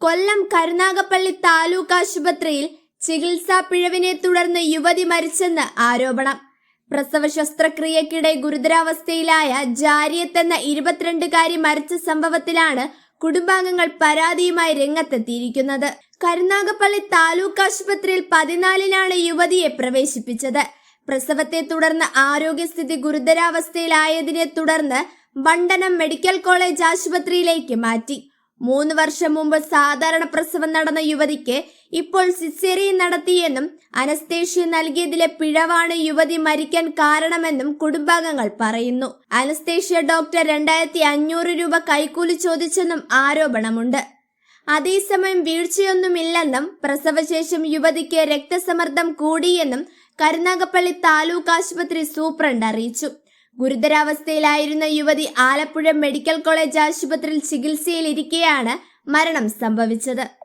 കൊല്ലം കരുനാഗപ്പള്ളി താലൂക്ക് ആശുപത്രിയിൽ ചികിത്സാ പിഴവിനെ തുടർന്ന് യുവതി മരിച്ചെന്ന് ആരോപണം. പ്രസവ ശസ്ത്രക്രിയക്കിടെ ഗുരുതരാവസ്ഥയിലായ ജാരിയത്ത് എന്ന ഇരുപത്തിരണ്ടുകാരി മരിച്ച സംഭവത്തിലാണ് കുടുംബാംഗങ്ങൾ പരാതിയുമായി രംഗത്തെത്തിയിരിക്കുന്നത്. കരുനാഗപ്പള്ളി താലൂക്ക് ആശുപത്രിയിൽ പതിനാലിനാണ് യുവതിയെ പ്രവേശിപ്പിച്ചത്. പ്രസവത്തെ തുടർന്ന് ആരോഗ്യസ്ഥിതി ഗുരുതരാവസ്ഥയിലായതിനെ തുടർന്ന് വണ്ടനം മെഡിക്കൽ കോളേജ് ആശുപത്രിയിലേക്ക് മാറ്റി. മൂന്ന് വർഷം മുമ്പ് സാധാരണ പ്രസവം നടന്ന യുവതിക്ക് ഇപ്പോൾ സിസേറിയൻ നടത്തിയെന്നും അനസ്തേഷ്യ നൽകിയതിലെ പിഴവാണ് യുവതി മരിക്കാൻ കാരണമെന്നും കുടുംബാംഗങ്ങൾ പറയുന്നു. അനസ്തേഷ്യ ഡോക്ടർ രണ്ടായിരത്തി അഞ്ഞൂറ് രൂപ കൈക്കൂലി ചോദിച്ചെന്നും ആരോപണമുണ്ട്. അതേസമയം വീഴ്ചയൊന്നുമില്ലെന്നും പ്രസവശേഷം യുവതിക്ക് രക്തസമ്മർദ്ദം കൂടിയെന്നും കരുനാഗപ്പള്ളി താലൂക്ക് ആശുപത്രി സൂപ്രണ്ട് അറിയിച്ചു. ഗുരുതരാവസ്ഥയിലായിരുന്ന യുവതി ആലപ്പുഴ മെഡിക്കൽ കോളേജ് ആശുപത്രിയിൽ ചികിത്സയിലിരിക്കെയാണ് മരണം സംഭവിച്ചത്.